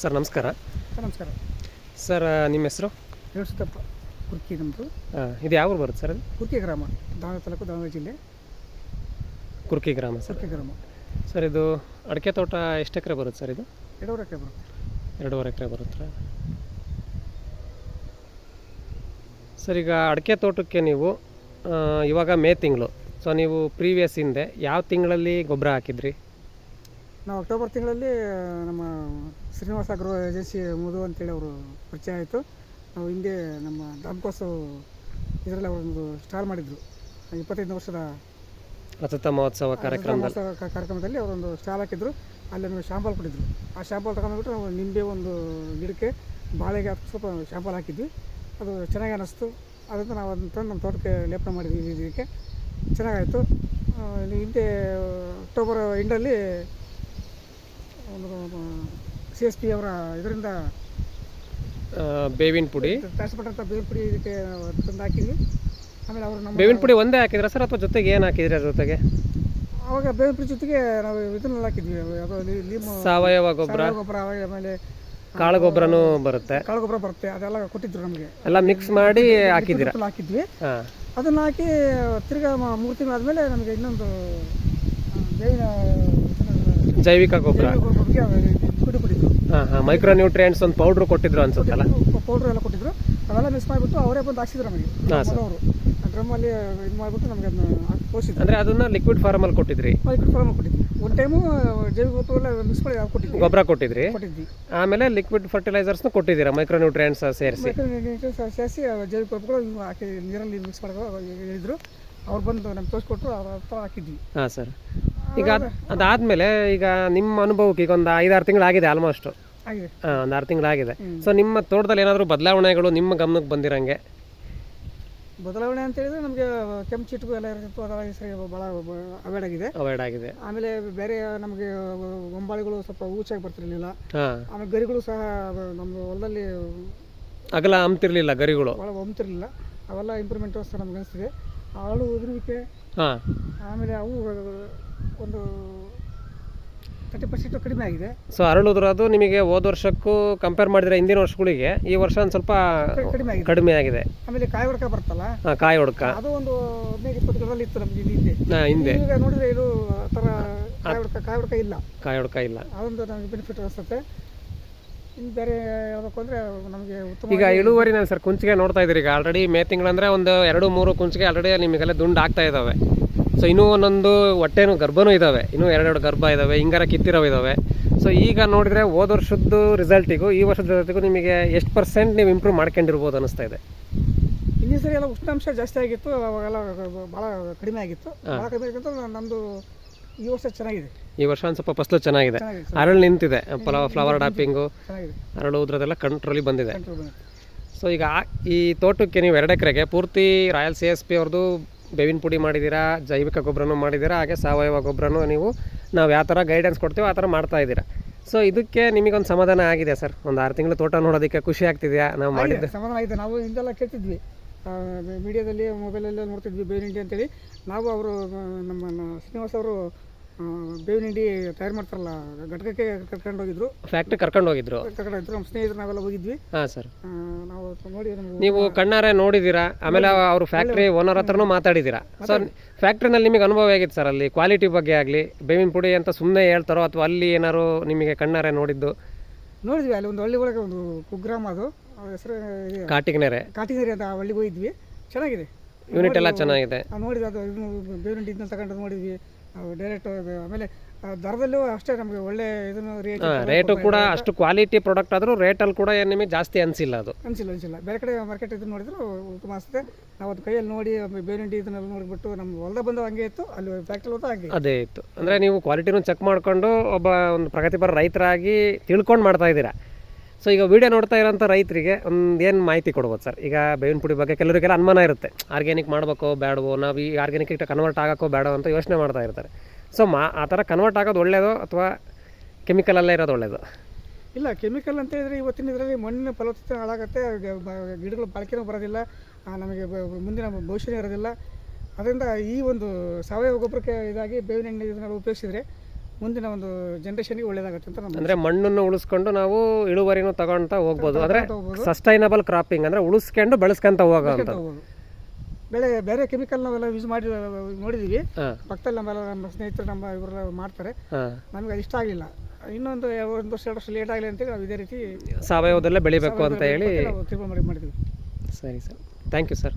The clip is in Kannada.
ಸರ್ ನಮಸ್ಕಾರ. ಸರ್ ನಮಸ್ಕಾರ. ಸರ್ ನಿಮ್ಮ ಹೆಸರು? ರೇವಸುತ್ತಪ್ಪ ಕುರ್ಕಿ ನಮ್ಮದು ಇದು ಯಾವ ಊರು ಬರುತ್ತೆ ಸರ್ ಅದು? ಕುರ್ಕಿ ಗ್ರಾಮ ದಾವಣಗೆರೆ ತಾಲೂಕು ದಾವಣಗೆರೆ ಜಿಲ್ಲೆ. ಕುರ್ಕಿ ಗ್ರಾಮ ಸರ್. ಕುರ್ಕಿ ಗ್ರಾಮ. ಸರ್ ಇದು ಅಡಿಕೆ ತೋಟ ಎಷ್ಟು ಎಕರೆ ಬರುತ್ತೆ ಸರ್ ಇದು? ಎರಡೂವರೆ ಎಕರೆ ಬರುತ್ತೆ. ಎರಡೂವರೆ ಎಕರೆ ಬರುತ್ತೆ? ಸರ್ ಈಗ ಅಡಿಕೆ ತೋಟಕ್ಕೆ ನೀವು ಇವಾಗ ಮೇ ತಿಂಗಳು. ಸೊ ನೀವು ಪ್ರೀವಿಯಸ್ ಹಿಂದೆ ಯಾವ ತಿಂಗಳಲ್ಲಿ ಗೊಬ್ಬರ ಹಾಕಿದ್ರಿ? ನಾವು ಅಕ್ಟೋಬರ್ ತಿಂಗಳಲ್ಲಿ ನಮ್ಮ ಶ್ರೀನಿವಾಸ ಅಗ್ರೋ ಏಜೆನ್ಸಿ ಮುದು ಅಂತೇಳಿ ಅವರು ಪರಿಚಯ ಆಯಿತು. ನಾವು ಹಿಂದೆ ನಮ್ಮ ದಾಮಕೋಸು ಇದರಲ್ಲಿ ಅವರೊಂದು ಸ್ಟಾಲ್ ಮಾಡಿದರು. ಇಪ್ಪತ್ತೈದು ವರ್ಷದ ರಥತ ಮಹೋತ್ಸವ ಕಾರ್ಯಕ್ರಮದಲ್ಲಿ. ಕಾರ್ಯಕ್ರಮದಲ್ಲಿ ಅವರೊಂದು ಸ್ಟಾಲ್ ಹಾಕಿದ್ರು. ಅಲ್ಲಿ ನಮಗೆ ಶಾಂಪಲ್ ಕೊಟ್ಟಿದ್ರು. ಆ ಶಾಂಪಲ್ ತಗೊಂಡ್ಬಿಟ್ಟು ನಾವು ನಿಂಬೆ ಒಂದು ಗಿಡಕ್ಕೆ ಬಾಳೆಗೆ ಸ್ವಲ್ಪ ಶಾಂಪಲ್ ಹಾಕಿದ್ವಿ. ಅದು ಚೆನ್ನಾಗಿ ಅನ್ನಿಸ್ತು ಅದರಿಂದ ನಾವು ಅದನ್ನು ತಂದು ನಮ್ಮ ತೋಟಕ್ಕೆ ಲೇಪನ ಮಾಡಿದ್ವಿ. ಇದಕ್ಕೆ ಚೆನ್ನಾಗಾಯಿತು. ಹಿಂದೆ ಅಕ್ಟೋಬರ್ ಎಂಡಲ್ಲಿ ಒಂದು ಸಿ ಎಸ್ ಪಿ ಅವರ ಇದರಿಂದ ಬೇವಿನ ಪುಡಿ. ತರಿಸ್ಪಟ್ಟಂಥ ಬೇವಿನ ಪುಡಿ ಇದಕ್ಕೆ ತಂದು ಹಾಕಿದ್ವಿ. ಆಮೇಲೆ ಅವರು ನಮ್ಮ ಬೇವಿನ ಪುಡಿ ಒಂದೇ ಹಾಕಿದ್ರು ಸರ್ ಅಥವಾ ಜೊತೆಗೆ ಏನು ಹಾಕಿದ್ರಿ ಅದ್ರ ಜೊತೆಗೆ? ಅವಾಗ ಬೇವಿನ ಪುಡಿ ಜೊತೆಗೆ ನಾವು ಇದನ್ನೆಲ್ಲ ಹಾಕಿದ್ವಿ. ಅದು ಸಾವಯವ ಗೊಬ್ಬರ. ಗೊಬ್ಬರ ಆಮೇಲೆ ಕಾಳು ಗೊಬ್ಬರನೂ ಬರುತ್ತೆ. ಕಾಳು ಗೊಬ್ಬರ ಬರುತ್ತೆ. ಅದೆಲ್ಲ ಕೊಟ್ಟಿದ್ರು ನಮಗೆ. ಎಲ್ಲ ಮಿಕ್ಸ್ ಮಾಡಿ ಹಾಕಿದ್ದೀರಾ? ಹಾಕಿದ್ವಿ. ಅದನ್ನು ಹಾಕಿ ತಿರ್ಗಾ ಮೂರು ತಿಂಗಳಾದ್ಮೇಲೆ ನಮಗೆ ಇನ್ನೊಂದು ಬೇವಿನ ಇದನ್ನ- ಜೈವಿಕ ಗೊಬ್ಬರ? ಹಾಂ ಹಾಂ ಮೈಕ್ರೋ ನ್ಯೂಟ್ರಿಯೆಂಟ್ಸ್ ಒಂದು ಪೌಡರ್ ಕೊಟ್ಟಿದ್ರು ಅನ್ಸುತ್ತಲ್ಲ ಪೌಡ್ರ್ ಎಲ್ಲ ಕೊಟ್ಟಿದ್ರು. ಅವೆಲ್ಲ ಮಿಸ್ ಮಾಡಿಬಿಟ್ಟು ಅವರೇ ಬಂದು ಹಾಕ್ಸಿದ್ರು ನಮಗೆ. ಹಾಂ ಸರ್. ಅವರು ಡ್ರಮ್ಮಲ್ಲಿ ಇದು ಮಾಡಿಬಿಟ್ಟು ನಮಗೆ ಅದನ್ನ ತೋರಿಸಿದ್ರು ಅಂದರೆ ಅದನ್ನ ಲಿಕ್ವಿಡ್ ಫಾರ್ಮಲ್ಲಿ ಕೊಟ್ಟಿದ್ರಿ? ಮೈಕ್ರೋ ಫಾರ್ಮ್ ಕೊಟ್ಟಿದ್ವಿ. ಒಂದು ಟೈಮು ಜೈವಿಕ ಗೊಬ್ಬರ ಮಿಸ್ ಮಾಡಿ ಕೊಟ್ಟಿದ್ವಿ? ಗೊಬ್ಬರ ಕೊಟ್ಟಿದ್ರಿ? ಕೊಟ್ಟಿದ್ವಿ. ಆಮೇಲೆ ಲಿಕ್ವಿಡ್ ಫರ್ಟಿಲೈಸರ್ಸ್ನು ಕೊಟ್ಟಿದ್ದೀರಾ? ಮೈಕ್ರೋ ನ್ಯೂಟ್ರಿಯೆಂಟ್ಸ್ ಸೇರಿಸಿ? ಸೇರಿಸಿ ಜೈವಿಕ ಗೊಬ್ಬರ ಹಾಕಿ ನೀರಲ್ಲಿ ಮಿಕ್ಸ್ ಹೇಳಿದ್ರು. ಅವ್ರು ಬಂದು ನಮ್ಗೆ ತೋರಿಸ್ಕೊಟ್ರು ಅವ್ರ ಹತ್ರ ಹಾಕಿದ್ವಿ. ಹಾಂ ಸರ್. ಈಗ ಅದಾದ್ಮೇಲೆ ಈಗ ನಿಮ್ಮ ಅನುಭವಕ್ಕೆ ಈಗ ಒಂದು ಐದಾರು ತಿಂಗಳಾಗಿದೆ ಆಲ್ಮೋಸ್ಟ್ ಆಗಿದೆ. ಹಾಂ ಒಂದು ಆರು ತಿಂಗಳಾಗಿದೆ. ಸೊ ನಿಮ್ಮ ತೋಟದಲ್ಲಿ ಏನಾದರೂ ಬದಲಾವಣೆಗಳು ನಿಮ್ಮ ಗಮನಕ್ಕೆ ಬಂದಿರಂಗೆ? ಬದಲಾವಣೆ ಅಂತ ಹೇಳಿದ್ರೆ ನಮಗೆ ಕೆಂಪು ಚಿಟ್ಟು ಎಲ್ಲ ಇರ್ತಿತ್ತು ಅದರ ಹೆಸರಿಗೆ ಭಾಳ ಅವಾಯ್ಡ್ ಆಗಿದೆ. ಅವಾಯ್ಡ್ ಆಗಿದೆ. ಆಮೇಲೆ ಬೇರೆ ನಮಗೆ ಗೊಂಬಾಳಿಗಳು ಸ್ವಲ್ಪ ಊಚಾಗಿ ಬರ್ತಿರ್ಲಿಲ್ಲ. ಆಮೇಲೆ ಗರಿಗಳು ಸಹ ನಮ್ಮ ಹೊಲದಲ್ಲಿ ಅಗಲ ಹಂಪ್ತಿರ್ಲಿಲ್ಲ ಗರಿಗಳು? ಭಾಳ ಅವೆಲ್ಲ ಇಂಪ್ರೂವ್ಮೆಂಟ್ ಸಹ ನಮ್ಗೆ ಅನಿಸ್ತಿದೆ. ಹಾಳು ಉದುರುವಿಕೆ ಹಾಂ. ಆಮೇಲೆ ಅವು ಒಂದು ತರ್ಟಿ ಪರ್ಸೆಂಟ್ ಕಡಿಮೆ ಆಗಿದೆ. ಸೊ ಅರಳುದ್ರದು ನಿಮಗೆ ಹೋದ ವರ್ಷಕ್ಕೂ ಕಂಪೇರ್ ಮಾಡಿದ್ರೆ ಹಿಂದಿನ ವರ್ಷಗಳಿಗೆ ಈ ವರ್ಷ ಒಂದು ಸ್ವಲ್ಪ ಕಡಿಮೆ ಆಗಿದೆ. ಕಡಿಮೆ ಆಗಿದೆ. ಆಮೇಲೆ ಕಾಯಿ ಹುಡುಕ ಬರ್ತಲ್ಲ? ಹಾಂ ಕಾಯಿ ಹುಡುಕ ಅದು ಒಂದು ಹದಿನೈದು ಇಪ್ಪತ್ತು ಗಿಡದಲ್ಲಿ ಇತ್ತು ನಮಗೆ ಹಿಂದೆ. ಹಾಂ ಹಿಂದೆ. ಈಗ ನೋಡಿದ್ರೆ ಇದು ಆ ಥರ ಕಾಯಿ ಹುಡುಕ ಕಾಯಿ ಹುಡುಕ ಇಲ್ಲ. ಕಾಯಿ ಹುಡುಕ ಇಲ್ಲ. ಅದೊಂದು ನಮಗೆ ಬೆನಿಫಿಟ್ ಅನಿಸುತ್ತೆ. ಇನ್ನು ಬೇರೆ ಹೇಳಬೇಕು ಅಂದರೆ ನಮಗೆ ಉತ್ತಮ ಈಗ ಇಳುವರಿ ನಾನು ಸರ್ ಕುಂಚಿಗೆ ನೋಡ್ತಾ ಇದ್ದೀರಿ ಈಗ ಆಲ್ರೆಡಿ ಮೇ ತಿಂಗಳಂದರೆ ಒಂದು ಎರಡು ಮೂರು ಕುಂಚಿಗೆ ಆಲ್ರೆಡಿ ನಿಮಗೆಲ್ಲ ದುಂಡು ಆಗ್ತಾ ಇದ್ದಾವೆ. ಸೊ ಇನ್ನೂ ಒಂದೊಂದು ಹೊಟ್ಟೆನೂ ಗರ್ಭನೂ ಇದ್ದಾವೆ. ಇನ್ನೂ ಎರಡೆರಡು ಗರ್ಭ ಇದ್ದಾವೆ ಹಿಂಗಾರ ಕಿತ್ತಿರೋ ಇದ್ದಾವೆ. ಸೊ ಈಗ ನೋಡಿದ್ರೆ ಹೋದ ವರ್ಷದ್ದು ರಿಸಲ್ಟಿಗೂ ಈ ವರ್ಷದ ರಿಸಲ್ಟಿಗೂ ನಿಮಗೆ ಎಷ್ಟು ಪರ್ಸೆಂಟ್ ನೀವು ಇಂಪ್ರೂವ್ ಮಾಡ್ಕೊಂಡಿರ್ಬೋದು ಅನಿಸ್ತಾ ಇದೆ? ಹಿಂದಿನ ಸರಿ ಎಲ್ಲ ಉಷ್ಣಾಂಶ ಜಾಸ್ತಿ ಆಗಿತ್ತು ಅವಾಗೆಲ್ಲ ಭಾಳ ಕಡಿಮೆ ಆಗಿತ್ತು. ಭಾಳ ಕಡಿಮೆ ಆಗಿತ್ತು ನಮ್ಮದು ಈ ವರ್ಷ ಚೆನ್ನಾಗಿದೆ. ಈ ವರ್ಷ ಒಂದು ಸ್ವಲ್ಪ ಫಸಲು ಚೆನ್ನಾಗಿದೆ. ಅರಳು ನಿಂತಿದೆ ಫಲ ಫ್ಲವರ್ ಡಾಪಿಂಗು ಅರಳು ಉದ್ರದೆಲ್ಲ ಕಂಟ್ರೋಲಿಗೆ ಬಂದಿದೆ. ಸೊ ಈಗ ಈ ತೋಟಕ್ಕೆ ನೀವು ಎರಡು ಎಕರೆಗೆ ಪೂರ್ತಿ ರಾಯಲ್ ಸಿ ಎಸ್ ಪಿ ಅವ್ರದ್ದು ಬೇವಿನ ಪುಡಿ ಮಾಡಿದ್ದೀರಾ ಜೈವಿಕ ಗೊಬ್ಬರನೂ ಮಾಡಿದ್ದೀರಾ ಹಾಗೆ ಸಾವಯವ ಗೊಬ್ಬರನೂ ನೀವು ನಾವು ಯಾವ ಥರ ಗೈಡೆನ್ಸ್ ಕೊಡ್ತೀವೋ ಆ ಥರ ಮಾಡ್ತಾ ಇದ್ದೀರಾ. ಸೊ ಇದಕ್ಕೆ ನಿಮಗೊಂದು ಸಮಾಧಾನ ಆಗಿದೆ ಸರ್. ಒಂದು ಆರು ತಿಂಗಳು ತೋಟ ನೋಡೋದಕ್ಕೆ ಖುಷಿ ಆಗ್ತಿದೆಯಾ? ನಾವು ಮಾಡಿದ್ದೆ. ಸಮಾಧಾನ ಆಗಿದೆ. ನಾವು ಹಿಂದೆಲ್ಲ ಕೇಳ್ತಿದ್ವಿ. ಮೀಡಿಯಾದಲ್ಲಿ ಮೊಬೈಲಲ್ಲಿ ನೋಡ್ತಿದ್ವಿ ಬೇರೆ ಹಿಂಡಿ ಅಂತೇಳಿ. ನಾವು ಅವರು ನಮ್ಮ ಶ್ರೀನಿವಾಸ ಅವರು ಬೇವಿನ ಹಿಂಡಿ ತಯಾರು ಮಾಡ್ತಾರಲ್ಲ ಘಟಕಕ್ಕೆ ಕರ್ಕೊಂಡು ಹೋಗಿದ್ರು. ಫ್ಯಾಕ್ಟ್ರಿ ಕರ್ಕೊಂಡು ಹೋಗಿದ್ರು? ಕರ್ಕೊಂಡು ಹೋಗಿದ್ರು. ನಮ್ಮ ಸ್ನೇಹಿತರು ನಾವೆಲ್ಲ ಹೋಗಿದ್ವಿ. ಹಾಂ ಸರ್. ಆ, ನಾವು ನೋಡಿ ನಮಗೆ ನೀವು ಕಣ್ಣಾರೆ ನೋಡಿದ್ದೀರಾ ಆಮೇಲೆ ಅವರು ಫ್ಯಾಕ್ಟ್ರಿ ಓನರ್ ಹತ್ರನೂ ಮಾತಾಡಿದ್ದೀರಾ ಸರ್ ಫ್ಯಾಕ್ಟ್ರಿನಲ್ಲಿ ನಿಮಗೆ ಅನುಭವ ಹೇಗಿತ್ತು ಸರ್ ಅಲ್ಲಿ? ಕ್ವಾಲಿಟಿ ಬಗ್ಗೆ ಆಗಲಿ ಬೇವಿನ ಪುಡಿ ಅಂತ ಸುಮ್ಮನೆ ಹೇಳ್ತಾರೋ ಅಥವಾ ಅಲ್ಲಿ ಏನಾರು ನಿಮಗೆ ಕಣ್ಣಾರೆ ನೋಡಿದ್ದು? ನೋಡಿದ್ವಿ ಅಲ್ಲಿ ಒಂದು ಹಳ್ಳಿ ಒಳಗೆ ಒಂದು ಕುಗ್ರಾಮ ಅದು. ಅವ್ರ ಹೆಸರು ಕಾಟಿಗೆನೆರೆ. ಕಾಟಿಗೇರಿ ಅಂತ ಆ ಹಳ್ಳಿಗೆ ಹೋಗಿದ್ವಿ. ಚೆನ್ನಾಗಿದೆ. ಯೂನಿಟ್ ಎಲ್ಲ ಚೆನ್ನಾಗಿದೆ. ನಾವು ನೋಡಿದ್ವಿ ಅದು ಇದನ್ನು ಬೇವಿನ ಇದನ್ನ ತಗೊಂಡು ನೋಡಿದ್ವಿ. ಡೈರೆಕ್ಟ್ ಆಮೇಲೆ ದರದಲ್ಲೂ ಅಷ್ಟೇ ನಮಗೆ ಒಳ್ಳೆ ಇದನ್ನು ರೇಟ್ ರೇಟು ಕೂಡ ಅಷ್ಟು ಕ್ವಾಲಿಟಿ ಪ್ರಾಡಕ್ಟ್ ಆದರೂ ರೇಟಲ್ಲಿ ಕೂಡ ಏನು ನಿಮಗೆ ಜಾಸ್ತಿ ಅನಿಸಿಲ್ಲ ಅದು. ಅನಿಸಿಲ್ಲ ಅನಿಸಿಲ್ಲ. ಬೇರೆ ಕಡೆ ಮಾರ್ಕೆಟ್ ಇದನ್ನು ನೋಡಿದ್ರು ಉತ್ತಮ ಅನಿಸುತ್ತೆ. ನಾವು ಅದು ಕೈಯಲ್ಲಿ ನೋಡಿ ಬೇವಿನ ಹಿಂಡಿ ಇದನ್ನೆಲ್ಲ ನೋಡಿಬಿಟ್ಟು ನಮ್ಮ ಹೊಲ್ದಾಗ ಬಂದು ಹಂಗೆ ಇತ್ತು ಅಲ್ಲಿ ಫ್ಯಾಕ್ಟ್ರಿ ಹೋದ ಹಂಗೆ ಅದೇ ಇತ್ತು. ಅಂದರೆ ನೀವು ಕ್ವಾಲಿಟಿನೂ ಚೆಕ್ ಮಾಡಿಕೊಂಡು ಒಬ್ಬ ಒಂದು ಪ್ರಗತಿಪರ ರೈತರಾಗಿ ತಿಳ್ಕೊಂಡು ಮಾಡ್ತಾ ಇದ್ದೀರಾ. ಸೊ ಈಗ ವಿಡಿಯೋ ನೋಡ್ತಾ ಇರೋಂಥ ರೈತರಿಗೆ ಒಂದು ಏನು ಮಾಹಿತಿ ಕೊಡ್ಬೋದು ಸರ್? ಈಗ ಬೇವಿನ ಪುಡಿ ಬಗ್ಗೆ ಕೆಲವರಿಗೆಲ್ಲ ಅನುಮಾನ ಇರುತ್ತೆ. ಆರ್ಗ್ಯಾನಿಕ್ ಮಾಡಬೇಕೋ ಬೇಡವೋ ನಾವು ಈ ಆರ್ಗ್ಯಾನಿಕ್ ಕನ್ವರ್ಟ್ ಆಗೋಕ್ಕೋ ಬೇಡವೋ ಅಂತ ಯೋಚನೆ ಮಾಡ್ತಾ ಇರ್ತಾರೆ. ಸೊ ಮಾ, ಆ ಥರ ಕನ್ವರ್ಟ್ ಆಗೋದು ಒಳ್ಳೆಯದು ಅಥವಾ ಕೆಮಿಕಲಲ್ಲೇ ಇರೋದು ಒಳ್ಳೆಯದು ಇಲ್ಲ ಕೆಮಿಕಲ್ ಅಂತ ಹೇಳಿದ್ರೆ ಇವತ್ತಿನ ಇದರಲ್ಲಿ ಮಣ್ಣಿನ ಫಲವತ್ತತೆ ಹಾಳಾಗುತ್ತೆ ಗಿಡಗಳು ಬಾಳಿಕೆನೂ ಬರೋದಿಲ್ಲ ನಮಗೆ ಮುಂದಿನ ಭವಿಷ್ಯನೇ ಇರೋದಿಲ್ಲ. ಅದರಿಂದ ಈ ಒಂದು ಸಾವಯವ ಗೊಬ್ಬರಕ್ಕೆ ಇದಾಗಿ ಬೇವಿನ ಎಣ್ಣೆ ಇದನ್ನೆಲ್ಲ ಉಪಯೋಗಿಸಿದ್ರೆ ಮುಂದಿನ ಒಂದು ಜನರೇಷನ್ಗೆ ಒಳ್ಳೇದಾಗುತ್ತೆ ಅಂತ ನಮ್ಮ ಅಂದರೆ ಮಣ್ಣನ್ನು ಉಳಿಸ್ಕೊಂಡು ನಾವು ಇಳುವರಿನೂ ತಗೊಂತ ಹೋಗ್ಬೋದು. ಅಂದರೆ ಹೋಗ್ಬೋದು. ಸಸ್ಟೈನಬಲ್ ಕ್ರಾಪಿಂಗ್ ಅಂದರೆ ಉಳಿಸ್ಕೊಂಡು ಬೆಳೆಸ್ಕೊಂತ ಹೋಗೋ ಅಂತ ಹೋಗ್ಬೋದು. ಬೆಳೆ ಬೇರೆ ಕೆಮಿಕಲ್ ನಾವೆಲ್ಲ ಯೂಸ್ ಮಾಡಿ ನೋಡಿದ್ದೀವಿ ಹಾಂ. ಪಕ್ಕದಲ್ಲಿ ನಮ್ಮೆಲ್ಲ ನಮ್ಮ ಸ್ನೇಹಿತರು ನಮ್ಮ ಇವರೆಲ್ಲ ಮಾಡ್ತಾರೆ. ಹಾಂ. ನಮಗೆ ಅದು ಇಷ್ಟ ಆಗಲಿಲ್ಲ. ಇನ್ನೊಂದು ಒಂದು ವರ್ಷ ಎರಡು ವರ್ಷ ಲೇಟ್ ಆಗಲಿ ಅಂತೇಳಿ ನಾವು ಇದೇ ರೀತಿ ಸಾವಯವದಲ್ಲೇ ಬೆಳಿಬೇಕು ಅಂತ ಹೇಳಿ ನಾವು ತೀರ್ಮಾನ ಮಾಡಿದ್ವಿ. ಸರಿ ಸರ್. Thank you sir